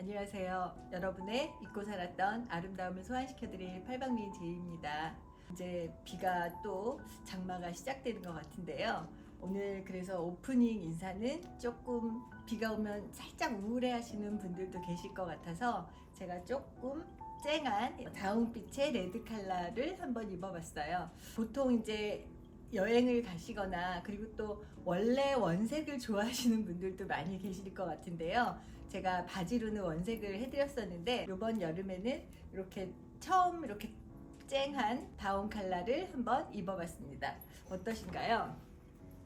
안녕하세요. 여러분의 잊고 살았던 아름다움을 소환시켜드릴 팔방미인 제이입니다. 이제 비가 또 장마가 시작되는 것 같은데요. 오늘 그래서 오프닝 인사는 조금 비가 오면 살짝 우울해 하시는 분들도 계실 것 같아서 제가 조금 쨍한 다운빛의 레드 컬러를 한번 입어봤어요. 보통 이제 여행을 가시거나 그리고 또 원래 원색을 좋아하시는 분들도 많이 계실 것 같은데요. 제가 바지로는 원색을 해드렸었는데 이번 여름에는 이렇게 처음 이렇게 쨍한 다운 컬러를 한번 입어봤습니다. 어떠신가요?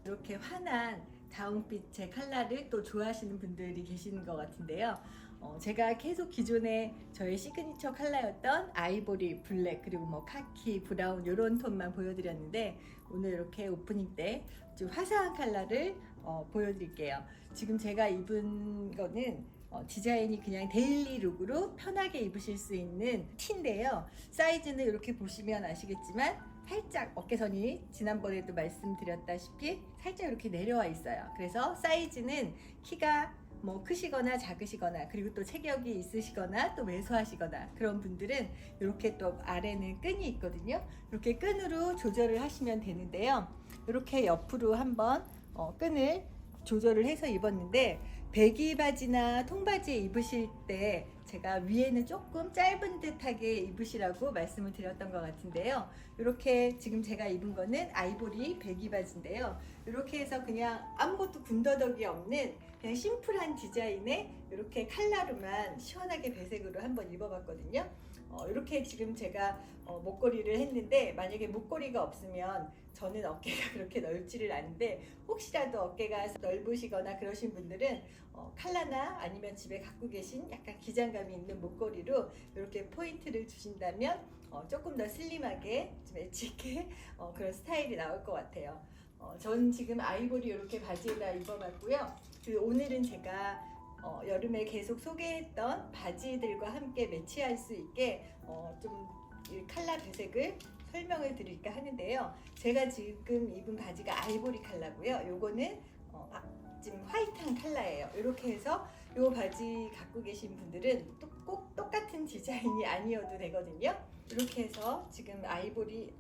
이렇게 환한 다운빛의 컬러를 또 좋아하시는 분들이 계시는 것 같은데요. 어, 제가 계속 기존에 저의 시그니처 컬러였던 아이보리, 블랙, 그리고 뭐 카키, 브라운 이런 톤만 보여드렸는데 오늘 이렇게 오프닝 때 좀 화사한 컬러를 어, 보여드릴게요. 지금 제가 입은 거는 어, 디자인이 그냥 데일리 룩으로 편하게 입으실 수 있는 티인데요. 사이즈는 이렇게 보시면 아시겠지만 살짝 어깨선이 지난번에도 말씀드렸다시피 살짝 이렇게 내려와 있어요. 그래서 사이즈는 키가 뭐 크시거나 작으시거나 그리고 또 체격이 있으시거나 또 왜소하시거나 그런 분들은 이렇게 또 아래는 끈이 있거든요. 이렇게 끈으로 조절을 하시면 되는데요. 이렇게 옆으로 한번 어, 끈을 조절을 해서 입었는데 배기 바지나 통바지 입으실 때 제가 위에는 조금 짧은 듯하게 입으시라고 말씀을 드렸던 것 같은데요. 이렇게 지금 제가 입은 거는 아이보리 배기 바지인데요. 이렇게 해서 그냥 아무것도 군더더기 없는 그냥 심플한 디자인의 이렇게 칼라로만 시원하게 배색으로 한번 입어봤거든요. 어, 이렇게 지금 제가 어, 목걸이를 했는데 만약에 목걸이가 없으면 저는 어깨가 그렇게 넓지를 않은데 혹시라도 어깨가 넓으시거나 그러신 분들은 어, 칼라나 아니면 집에 갖고 계신 약간 기장감이 있는 목걸이로 이렇게 포인트를 주신다면 어, 조금 더 슬림하게 좀 엣지있게 어, 그런 스타일이 나올 것 같아요. 어, 전 지금 아이보리 이렇게 바지에다 입어봤고요. 그 오늘은 제가 어, 여름에 계속 소개했던 바지들과 함께 매치할 수 있게 어, 좀이 칼라 배색을 설명을 드릴까 하는데요. 제가 지금 입은 바지가 아이보리 컬러고요. 요거는 어, 아, 지금 화이트한 컬러예요. 이렇게 해서 요 바지 갖고 계신 분들은 또 꼭 똑같은 디자인이 아니어도 되거든요. 이렇게 해서 지금 아이보리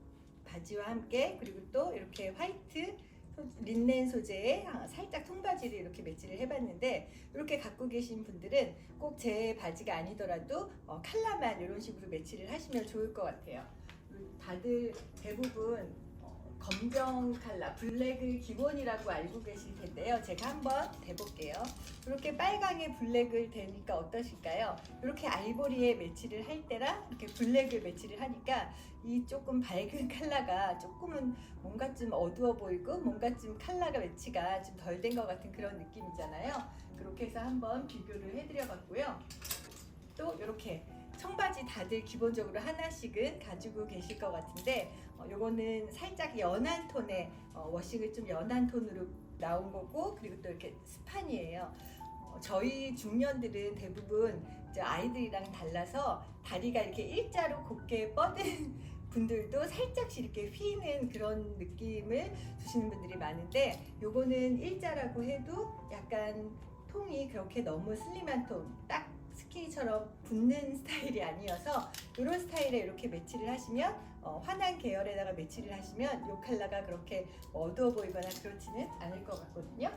바지와 함께 그리고 또 이렇게 화이트 소- 린넨 소재의 아, 살짝 통바지를 이렇게 매치를 해봤는데 이렇게 갖고 계신 분들은 꼭 제 바지가 아니더라도 어, 컬러만 이런 식으로 매치를 하시면 좋을 것 같아요. 다들 대부분 어, 검정 컬러, 블랙을 기본이라고 알고 계실 텐데요. 제가 한번 대볼게요. 이렇게 빨강에 블랙을 대니까 어떠실까요? 이렇게 아이보리에 매치를 할 때랑 이렇게 블랙을 매치를 하니까 이 조금 밝은 컬러가 조금은 뭔가 좀 어두워 보이고 뭔가 좀 컬러가 매치가 좀 덜 된 것 같은 그런 느낌이잖아요. 그렇게 해서 한번 비교를 해드려 봤고요. 또 이렇게 청바지 다들 기본적으로 하나씩은 가지고 계실 것 같은데 어, 요거는 살짝 연한 톤의 어, 워싱을 좀 연한 톤으로 나온 거고 그리고 또 이렇게 스판이에요. 어, 저희 중년들은 대부분 이제 아이들이랑 달라서 다리가 이렇게 일자로 곱게 뻗은 분들도 살짝씩 이렇게 휘는 그런 느낌을 주시는 분들이 많은데 요거는 일자라고 해도 약간 통이 그렇게 너무 슬림한 톤, 딱 스키니처럼 붙는 스타일이 아니어서 이런 스타일에 이렇게 매치를 하시면 어, 환한 계열에다가 매치를 하시면 이 컬러가 그렇게 어두워 보이거나 그렇지는 않을 것 같거든요.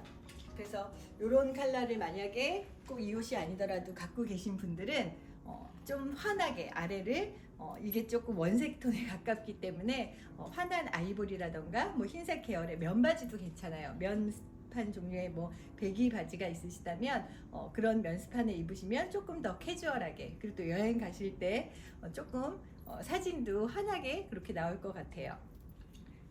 그래서 이런 컬러를 만약에 꼭 이 옷이 아니더라도 갖고 계신 분들은 어, 좀 환하게 아래를 어, 이게 조금 원색 톤에 가깝기 때문에 어, 환한 아이보리라던가 뭐 흰색 계열의 면바지도 괜찮아요. 면 스판 종류의 뭐 배기 바지가 있으시다면 어, 그런 면스판에 입으시면 조금 더 캐주얼하게 그리고 또 여행 가실 때 어, 조금 어, 사진도 환하게 그렇게 나올 것 같아요.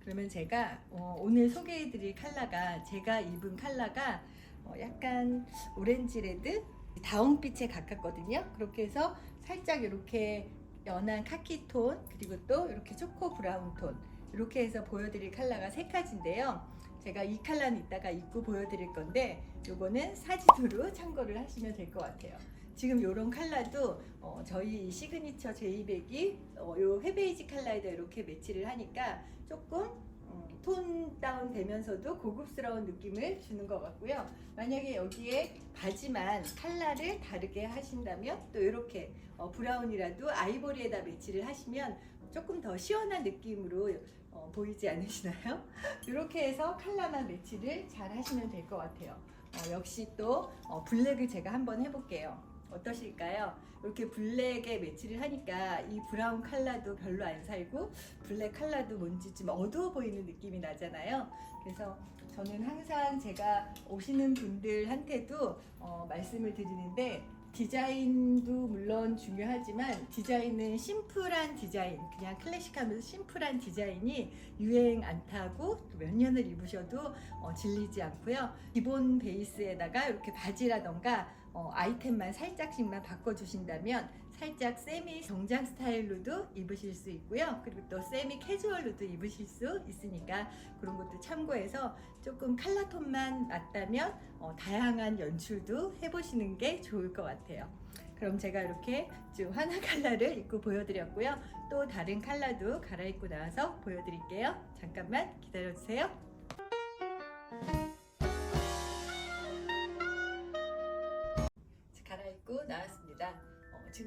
그러면 제가 어, 오늘 소개해드릴 컬러가 제가 입은 컬러가 어, 약간 오렌지 레드 다운빛에 가깝거든요. 그렇게 해서 살짝 이렇게 연한 카키 톤 그리고 또 이렇게 초코 브라운 톤 이렇게 해서 보여드릴 컬러가 세 가지인데요. 제가 이 컬러는 이따가 입고 보여드릴 건데 요거는 사진으로 참고를 하시면 될 것 같아요. 지금 요런 컬러도 어, 저희 시그니처 제이백이 어, 요 회베이지 컬러에다 이렇게 매치를 하니까 조금 음, 음, 톤 다운 되면서도 고급스러운 느낌을 주는 것 같고요. 만약에 여기에 바지만 컬러를 다르게 하신다면 또 이렇게 어, 브라운이라도 아이보리에다 매치를 하시면 조금 더 시원한 느낌으로 어, 보이지 않으시나요? 이렇게 해서 컬러만 매치를 잘 하시면 될 것 같아요. 어, 역시 또 어, 블랙을 제가 한번 해볼게요. 어떠실까요? 이렇게 블랙에 매치를 하니까 이 브라운 컬러도 별로 안 살고 블랙 컬러도 뭔지 좀 어두워 보이는 느낌이 나잖아요. 그래서 저는 항상 제가 오시는 분들한테도 어, 말씀을 드리는데 디자인도 물론 중요하지만 디자인은 심플한 디자인, 그냥 클래식하면서 심플한 디자인이 유행 안 타고 또몇 년을 입으셔도 어, 질리지 않고요. 기본 베이스에다가 이렇게 바지라던가 어, 아이템만 살짝씩만 바꿔주신다면 살짝 세미 정장 스타일로도 입으실 수 있고요. 그리고 또 세미 캐주얼로도 입으실 수 있으니까 그런 것도 참고해서 조금 컬러 톤만 맞다면 어, 다양한 연출도 해보시는 게 좋을 것 같아요. 그럼 제가 이렇게 좀 하나 컬러를 입고 보여드렸고요. 또 다른 컬러도 갈아입고 나와서 보여드릴게요. 잠깐만 기다려주세요.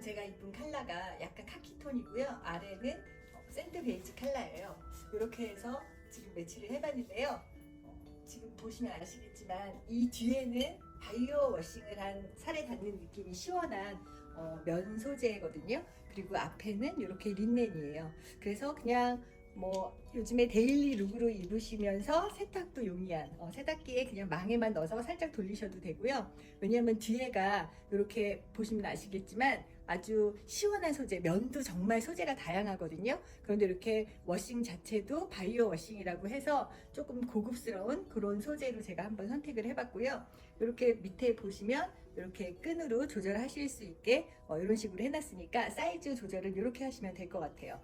제가 입은 컬러가 약간 카키톤이고요. 아래는 어, 샌드 베이지 컬러예요. 이렇게 해서 지금 매치를 해봤는데요. 어, 지금 보시면 아시겠지만 이 뒤에는 바이오 워싱을 한 살에 닿는 느낌이 시원한 어, 면 소재거든요. 그리고 앞에는 이렇게 린넨이에요. 그래서 그냥 뭐 요즘에 데일리 룩으로 입으시면서 세탁도 용이한 어, 세탁기에 그냥 망에만 넣어서 살짝 돌리셔도 되고요. 왜냐하면 뒤에가 이렇게 보시면 아시겠지만 아주 시원한 소재, 면도 정말 소재가 다양하거든요. 그런데 이렇게 워싱 자체도 바이오 워싱이라고 해서 조금 고급스러운 그런 소재로 제가 한번 선택을 해봤고요. 이렇게 밑에 보시면 이렇게 끈으로 조절하실 수 있게 어, 이런 식으로 해놨으니까 사이즈 조절은 이렇게 하시면 될 것 같아요.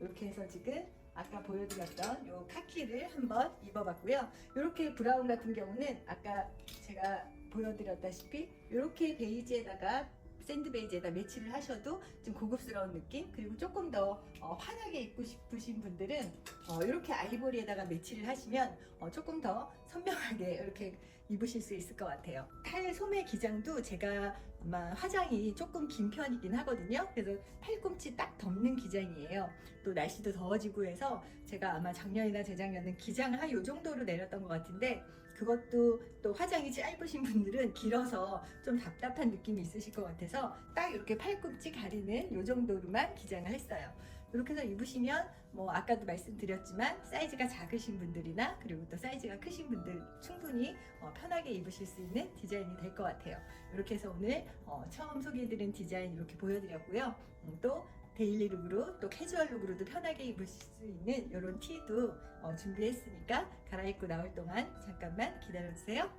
이렇게 해서 지금 아까 보여드렸던 요 카키를 한번 입어봤고요. 이렇게 브라운 같은 경우는 아까 제가 보여드렸다시피 이렇게 베이지에다가 샌드 베이지에다 매치를 하셔도 좀 고급스러운 느낌? 그리고 조금 더 어, 환하게 입고 싶으신 분들은 어, 이렇게 아이보리에다가 매치를 하시면 어, 조금 더 선명하게 이렇게 입으실 수 있을 것 같아요. 팔 소매 기장도 제가 아마 화장이 조금 긴 편이긴 하거든요. 그래서 팔꿈치 딱 덮는 기장이에요. 또 날씨도 더워지고 해서 제가 아마 작년이나 재작년은 기장을 한 요 정도로 내렸던 것 같은데 그것도 또 화장이 짧으신 분들은 길어서 좀 답답한 느낌이 있으실 것 같아서 딱 이렇게 팔꿈치 가리는 요 정도로만 기장을 했어요. 이렇게 해서 입으시면 뭐 아까도 말씀드렸지만 사이즈가 작으신 분들이나 그리고 또 사이즈가 크신 분들 충분히 어, 편하게 입으실 수 있는 디자인이 될 것 같아요. 이렇게 해서 오늘 어, 처음 소개해드린 디자인 이렇게 보여드렸고요. 음, 또 데일리 룩으로 또 캐주얼 룩으로도 편하게 입으실 수 있는 이런 티도 어, 준비했으니까 갈아입고 나올 동안 잠깐만 기다려주세요.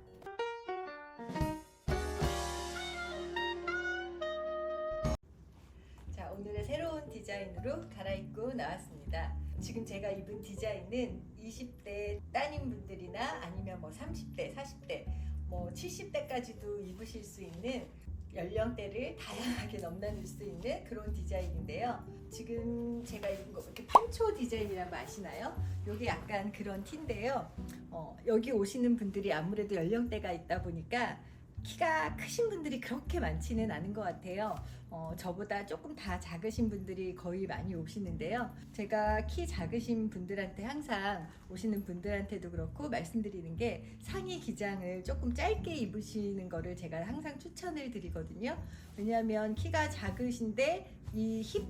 자, 오늘의 새로운 디자인으로 갈아입고 나왔습니다. 지금 제가 입은 디자인은 20대 따님분들이나 아니면 뭐 30대, 40대, 뭐 70대까지도 입으실 수 있는 연령대를 다양하게 넘나들 수 있는 그런 디자인인데요. 지금 제가 입은 거 이렇게 판초 디자인이라고 아시나요? 여기 약간 그런 티인데요. 어, 여기 오시는 분들이 아무래도 연령대가 있다 보니까 키가 크신 분들이 그렇게 많지는 않은 것 같아요. 어, 저보다 조금 다 작으신 분들이 거의 많이 오시는데요. 제가 키 작으신 분들한테 항상 오시는 분들한테도 그렇고 말씀드리는 게 상의 기장을 조금 짧게 입으시는 거를 제가 항상 추천을 드리거든요. 왜냐하면 키가 작으신데 이 힙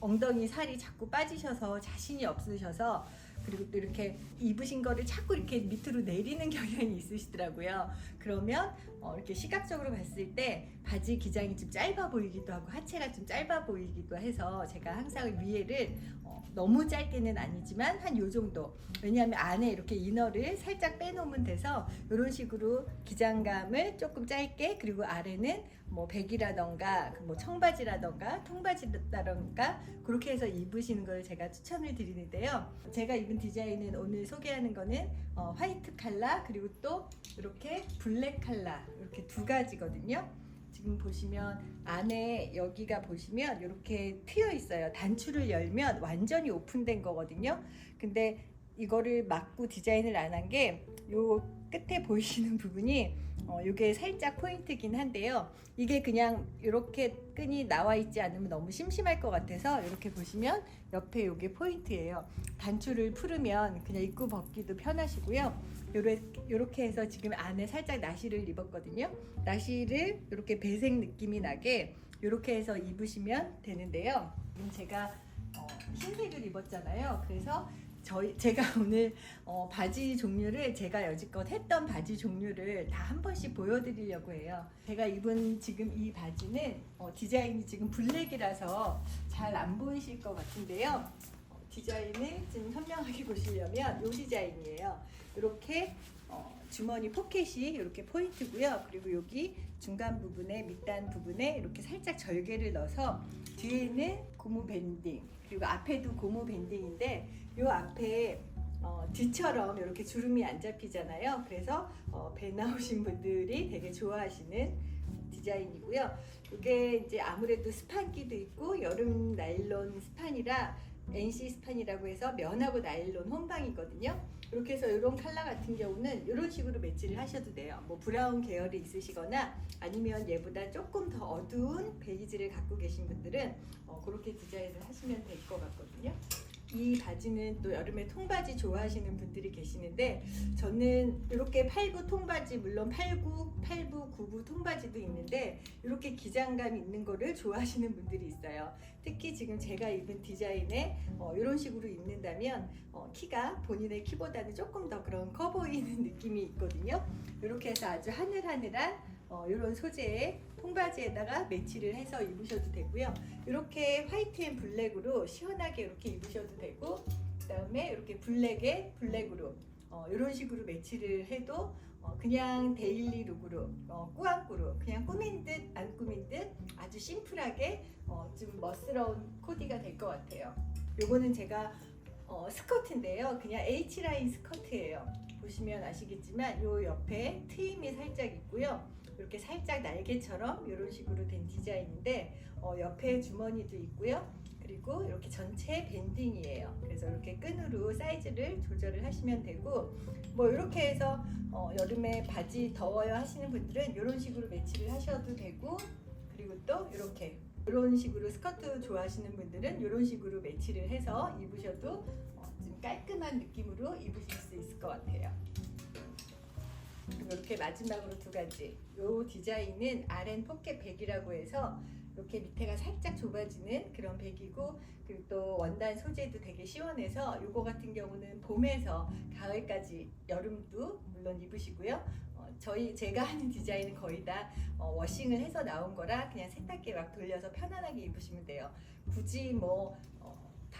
엉덩이 살이 자꾸 빠지셔서 자신이 없으셔서 그리고 또 이렇게 입으신 거를 자꾸 이렇게 밑으로 내리는 경향이 있으시더라고요. 그러면 어, 이렇게 시각적으로 봤을 때 바지 기장이 좀 짧아 보이기도 하고 하체가 좀 짧아 보이기도 해서 제가 항상 위에를 어, 너무 짧게는 아니지만 한 요 정도 왜냐하면 안에 이렇게 이너를 살짝 빼놓으면 돼서 이런 식으로 기장감을 조금 짧게 그리고 아래는 뭐 백이라던가 그뭐 청바지라던가 통바지라던가 그렇게 해서 입으시는 걸 제가 추천을 드리는데요. 제가 입은 디자인은 오늘 소개하는 거는 어, 화이트 컬러 그리고 또 이렇게 블랙 컬러 이렇게 두 가지거든요. 지금 보시면 안에 여기가 보시면 이렇게 트여 있어요. 단추를 열면 완전히 오픈된 거거든요. 근데 이거를 막고 디자인을 안 한 게 요 끝에 보이시는 부분이 어, 요게 살짝 포인트긴 한데요. 이게 그냥 이렇게 끈이 나와 있지 않으면 너무 심심할 것 같아서 이렇게 보시면 옆에 요게 포인트예요. 단추를 풀으면 그냥 입고 벗기도 편하시고요. 요렇게 해서 지금 안에 살짝 나시를 입었거든요. 나시를 이렇게 배색 느낌이 나게 이렇게 해서 입으시면 되는데요. 지금 제가 어, 흰색을 입었잖아요. 그래서 저희 제가 오늘 어, 바지 종류를 제가 여지껏 했던 바지 종류를 다 한 번씩 보여드리려고 해요. 제가 입은 지금 이 바지는 어, 디자인이 지금 블랙이라서 잘 안 보이실 것 같은데요. 어, 디자인을 좀 선명하게 보시려면 이 디자인이에요. 이렇게 어, 주머니 포켓이 이렇게 포인트고요. 그리고 여기 중간 부분에 밑단 부분에 이렇게 살짝 절개를 넣어서 뒤에는 고무 밴딩 그리고 앞에도 고무 밴딩인데 요 앞에 어, 뒤처럼 이렇게 주름이 안 잡히잖아요. 그래서 어, 배 나오신 분들이 되게 좋아하시는 디자인이고요. 이게 이제 아무래도 스판기도 있고 여름 나일론 스판이라 NC 스판이라고 해서 면하고 나일론 혼방이거든요. 이렇게 해서 이런 컬러 같은 경우는 이런 식으로 매치를 하셔도 돼요. 뭐 브라운 계열이 있으시거나 아니면 얘보다 조금 더 어두운 베이지를 갖고 계신 분들은 어, 그렇게 디자인을 하시면 될 것 같거든요. 이 바지는 또 여름에 통바지 좋아하시는 분들이 계시는데 저는 이렇게 8구 통바지 물론 8구, 8부, 9부 통바지도 있는데 이렇게 기장감 있는 거를 좋아하시는 분들이 있어요. 특히 지금 제가 입은 디자인에 어, 이런 식으로 입는다면 어, 키가 본인의 키보다는 조금 더 그런 커 보이는 느낌이 있거든요. 이렇게 해서 아주 하늘하늘한 어, 이런 소재의 통바지에다가 매치를 해서 입으셔도 되고요. 이렇게 화이트 앤 블랙으로 시원하게 이렇게 입으셔도 되고 그다음에 이렇게 블랙에 블랙으로 어, 이런 식으로 매치를 해도 어, 그냥 데일리 룩으로 어, 꾸안꾸로 그냥 꾸민 듯 안 꾸민 듯 아주 심플하게 어, 좀 멋스러운 코디가 될 것 같아요. 요거는 제가 어, 스커트인데요. 그냥 H라인 스커트예요. 보시면 아시겠지만 요 옆에 트임이 살짝 있고요. 이렇게 살짝 날개처럼 이런 식으로 된 디자인인데 어, 옆에 주머니도 있고요. 그리고 이렇게 전체 밴딩이에요. 그래서 이렇게 끈으로 사이즈를 조절을 하시면 되고 뭐 이렇게 해서 어, 여름에 바지 더워요 하시는 분들은 이런 식으로 매치를 하셔도 되고 그리고 또 이렇게 이런 식으로 스커트 좋아하시는 분들은 이런 식으로 매치를 해서 입으셔도 어, 좀 깔끔한 느낌으로 입으실 수 있을 것 같아요. 이렇게 마지막으로 두 가지. 이 디자인은 RN 포켓 백이라고 해서 이렇게 밑에가 살짝 좁아지는 그런 백이고 그리고 또 원단 소재도 되게 시원해서 이거 같은 경우는 봄에서 가을까지 여름도 물론 입으시고요. 어, 저희 제가 하는 디자인은 거의 다 어, 워싱을 해서 나온 거라 그냥 세탁기에 막 돌려서 편안하게 입으시면 돼요. 굳이 뭐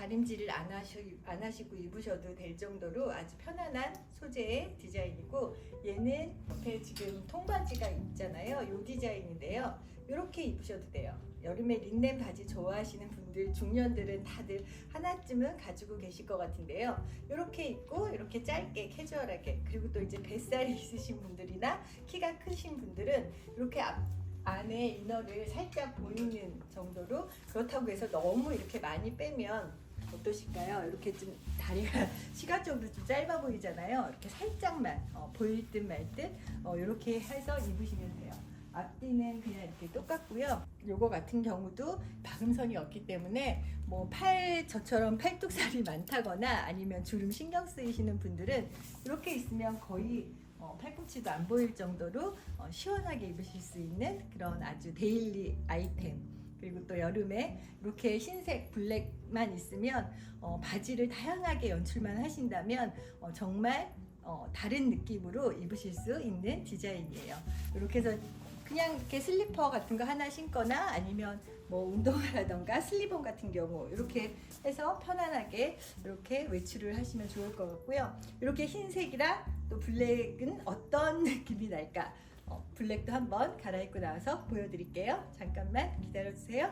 어, 다림질을 안, 하시, 안 하시고 입으셔도 될 정도로 아주 편안한 소재의 디자인이고 얘는 옆에 지금 통바지가 있잖아요. 이 디자인인데요. 이렇게 입으셔도 돼요. 여름에 린넨 바지 좋아하시는 분들, 중년들은 다들 하나쯤은 가지고 계실 것 같은데요. 이렇게 입고 이렇게 짧게 캐주얼하게 그리고 또 이제 뱃살이 있으신 분들이나 키가 크신 분들은 이렇게 앞, 안에 이너를 살짝 보이는 정도로 그렇다고 해서 너무 이렇게 많이 빼면 어떠실까요? 이렇게 좀 다리가 시각적으로 좀 짧아 보이잖아요. 이렇게 살짝만 어, 보일 듯 말듯 어, 이렇게 해서 입으시면 돼요. 앞뒤는 그냥 이렇게 똑같고요. 요거 같은 경우도 박음선이 없기 때문에 뭐 팔 저처럼 팔뚝살이 많다거나 아니면 주름 신경 쓰이시는 분들은 이렇게 있으면 거의 어, 팔꿈치도 안 보일 정도로 어, 시원하게 입으실 수 있는 그런 아주 데일리 아이템. 그리고 또 여름에 이렇게 흰색 블랙만 있으면 어, 바지를 다양하게 연출만 하신다면 어, 정말 어, 다른 느낌으로 입으실 수 있는 디자인이에요. 이렇게 해서 그냥 이렇게 슬리퍼 같은 거 하나 신거나 아니면 뭐 운동화라던가 슬리본 같은 경우 이렇게 해서 편안하게 이렇게 외출을 하시면 좋을 것 같고요. 이렇게 흰색이랑 또 블랙은 어떤 느낌이 날까? 어, 블랙도 한번 갈아입고 나와서 보여드릴게요. 잠깐만 기다려주세요.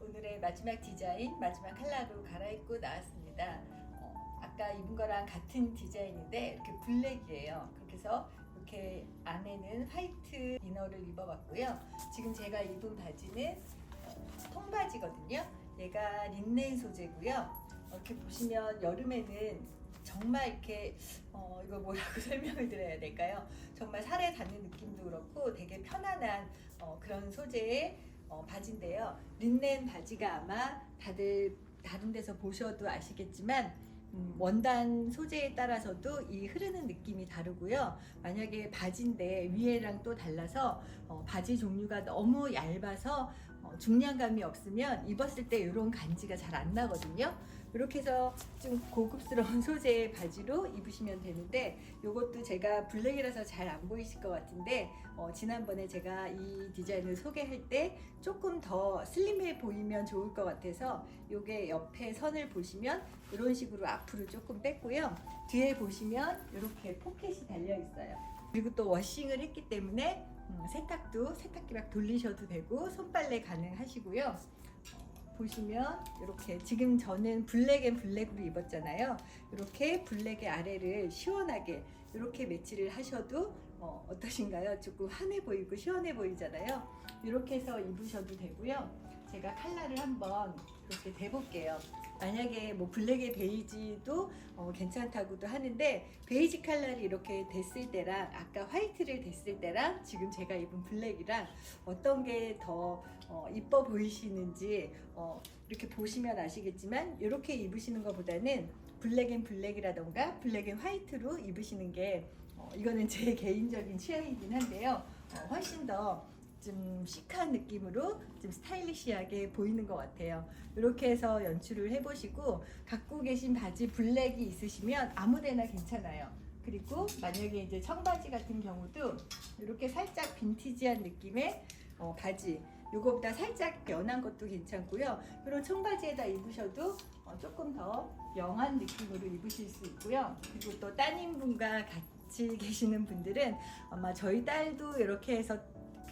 오늘의 마지막 디자인, 마지막 컬러로 갈아입고 나왔습니다. 어, 아까 입은 거랑 같은 디자인인데 이렇게 블랙이에요. 그렇게 해서 이렇게 안에는 화이트 이너를 입어봤고요. 지금 제가 입은 바지는 어, 통바지거든요. 얘가 린넨 소재고요. 이렇게 보시면 여름에는 정말 이렇게 어, 이거 뭐라고 설명을 드려야 될까요? 정말 살에 닿는 느낌도 그렇고 되게 편안한 어, 그런 소재의 어, 바지인데요. 린넨 바지가 아마 다들 다른 데서 보셔도 아시겠지만 음, 원단 소재에 따라서도 이 흐르는 느낌이 다르고요. 만약에 바지인데 위에랑 또 달라서 어, 바지 종류가 너무 얇아서 어, 중량감이 없으면 입었을 때 이런 간지가 잘 안 나거든요. 이렇게 해서 좀 고급스러운 소재의 바지로 입으시면 되는데 이것도 제가 블랙이라서 잘 안 보이실 것 같은데 어, 지난번에 제가 이 디자인을 소개할 때 조금 더 슬림해 보이면 좋을 것 같아서 이게 옆에 선을 보시면 이런 식으로 앞으로 조금 뺐고요. 뒤에 보시면 이렇게 포켓이 달려 있어요. 그리고 또 워싱을 했기 때문에 음, 세탁도 세탁기 막 돌리셔도 되고 손빨래 가능하시고요. 어, 보시면 이렇게 지금 저는 블랙 앤 블랙으로 입었잖아요. 이렇게 블랙의 아래를 시원하게 이렇게 매치를 하셔도 어, 어떠신가요? 조금 환해 보이고 시원해 보이잖아요. 이렇게 해서 입으셔도 되고요. 제가 컬러를 한번 이렇게 대볼게요. 만약에 뭐 블랙의 베이지도 어, 괜찮다고도 하는데 베이지 컬러를 이렇게 됐을 때랑 아까 화이트를 됐을 때랑 지금 제가 입은 블랙이랑 어떤 게더 어, 이뻐 보이시는지 어, 이렇게 보시면 아시겠지만 이렇게 입으시는 것보다는 블랙 앤 블랙이라던가 블랙 앤 화이트로 입으시는 게 어, 이거는 제 개인적인 취향이긴 한데요. 어, 훨씬 더 좀 시크한 느낌으로 좀 스타일리시하게 보이는 것 같아요. 이렇게 해서 연출을 해보시고 갖고 계신 바지 블랙이 있으시면 아무데나 괜찮아요. 그리고 만약에 이제 청바지 같은 경우도 이렇게 살짝 빈티지한 느낌의 어, 바지 요거보다 살짝 연한 것도 괜찮고요. 이런 청바지에다 입으셔도 어, 조금 더 영한 느낌으로 입으실 수 있고요. 그리고 또 따님분과 같이 계시는 분들은 아마 저희 딸도 이렇게 해서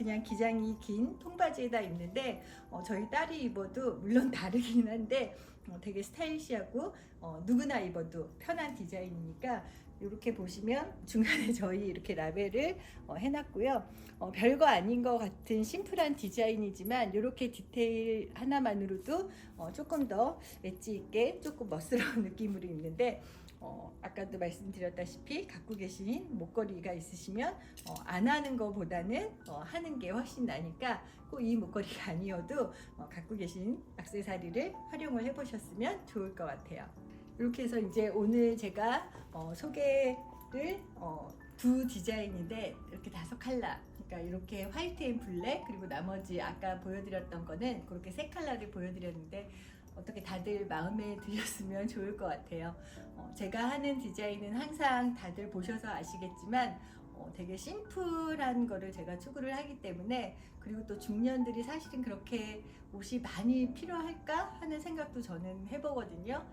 그냥 기장이 긴 통바지에다 입는데 어, 저희 딸이 입어도 물론 다르긴 한데 어, 되게 스타일시하고 어, 누구나 입어도 편한 디자인이니까 이렇게 보시면 중간에 저희 이렇게 라벨을 어, 해놨고요. 어, 별거 아닌 것 같은 심플한 디자인이지만 이렇게 디테일 하나만으로도 어, 조금 더 엣지 있게 조금 멋스러운 느낌으로 입는데 어, 아까도 말씀드렸다시피 갖고 계신 목걸이가 있으시면 어, 안 하는 것보다는 어, 하는 게 훨씬 나니까 꼭 이 목걸이가 아니어도 어, 갖고 계신 액세서리를 활용을 해보셨으면 좋을 것 같아요. 이렇게 해서 이제 오늘 제가 어, 소개를 어, 두 디자인인데 이렇게 다섯 컬러 그러니까 이렇게 화이트 앤 블랙 그리고 나머지 아까 보여드렸던 거는 그렇게 세 컬러를 보여드렸는데 어떻게 다들 마음에 드셨으면 좋을 것 같아요. 어, 제가 하는 디자인은 항상 다들 보셔서 아시겠지만 어, 되게 심플한 거를 제가 추구를 하기 때문에 그리고 또 중년들이 사실은 그렇게 옷이 많이 필요할까 하는 생각도 저는 해보거든요.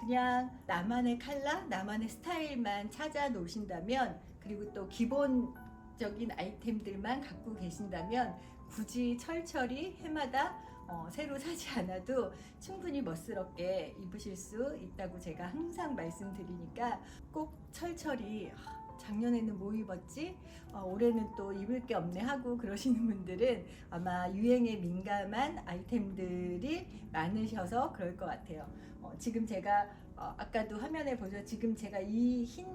그냥 나만의 컬러, 나만의 스타일만 찾아 놓으신다면 그리고 또 기본적인 아이템들만 갖고 계신다면 굳이 철철이 해마다 어, 새로 사지 않아도 충분히 멋스럽게 입으실 수 있다고 제가 항상 말씀드리니까 꼭 철철이 아, 작년에는 뭐 입었지? 어, 올해는 또 입을 게 없네 하고 그러시는 분들은 아마 유행에 민감한 아이템들이 많으셔서 그럴 것 같아요. 어, 지금 제가 어, 아까도 화면에 보셔 지금 제가 이 흰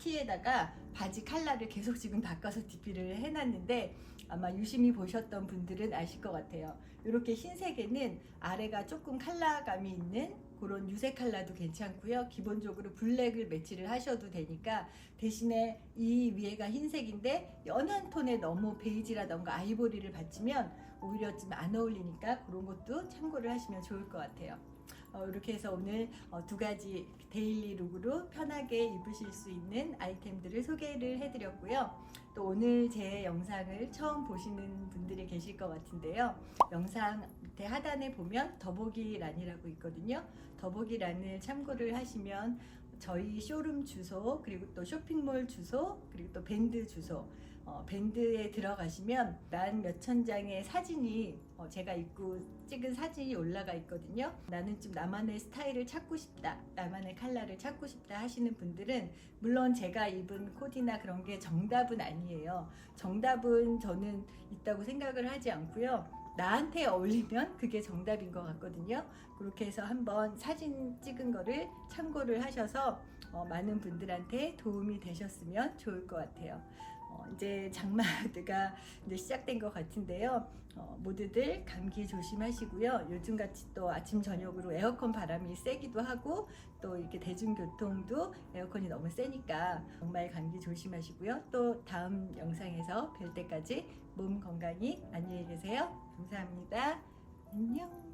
티에다가 바지 컬러를 계속 지금 바꿔서 DP를 해놨는데 아마 유심히 보셨던 분들은 아실 것 같아요. 이렇게 흰색에는 아래가 조금 컬러감이 있는 그런 유색 컬러도 괜찮고요. 기본적으로 블랙을 매치를 하셔도 되니까 대신에 이 위에가 흰색인데 연한 톤에 너무 베이지라던가 아이보리를 받치면 오히려 좀 안 어울리니까 그런 것도 참고를 하시면 좋을 것 같아요. 어, 이렇게 해서 오늘 어, 두 가지 데일리 룩으로 편하게 입으실 수 있는 아이템들을 소개를 해드렸고요. 또 오늘 제 영상을 처음 보시는 분들이 계실 것 같은데요. 영상 밑에 하단에 보면 더보기란이라고 있거든요. 더보기란을 참고를 하시면 저희 쇼룸 주소 그리고 또 쇼핑몰 주소 그리고 또 밴드 주소 어, 밴드에 들어가시면 만 몇천 장의 사진이 어, 제가 입고 찍은 사진이 올라가 있거든요. 나는 좀 나만의 스타일을 찾고 싶다, 나만의 컬러를 찾고 싶다 하시는 분들은 물론 제가 입은 코디나 그런 게 정답은 아니에요. 정답은 저는 있다고 생각을 하지 않고요. 나한테 어울리면 그게 정답인 것 같거든요. 그렇게 해서 한번 사진 찍은 거를 참고를 하셔서 어, 많은 분들한테 도움이 되셨으면 좋을 것 같아요. 어, 이제 장마가 이제 시작된 것 같은데요. 어, 모두들 감기 조심하시고요. 요즘같이 또 아침 저녁으로 에어컨 바람이 세기도 하고 또 이렇게 대중교통도 에어컨이 너무 세니까 정말 감기 조심하시고요. 또 다음 영상에서 뵐 때까지 몸 건강히 안녕히 계세요. 감사합니다. 안녕.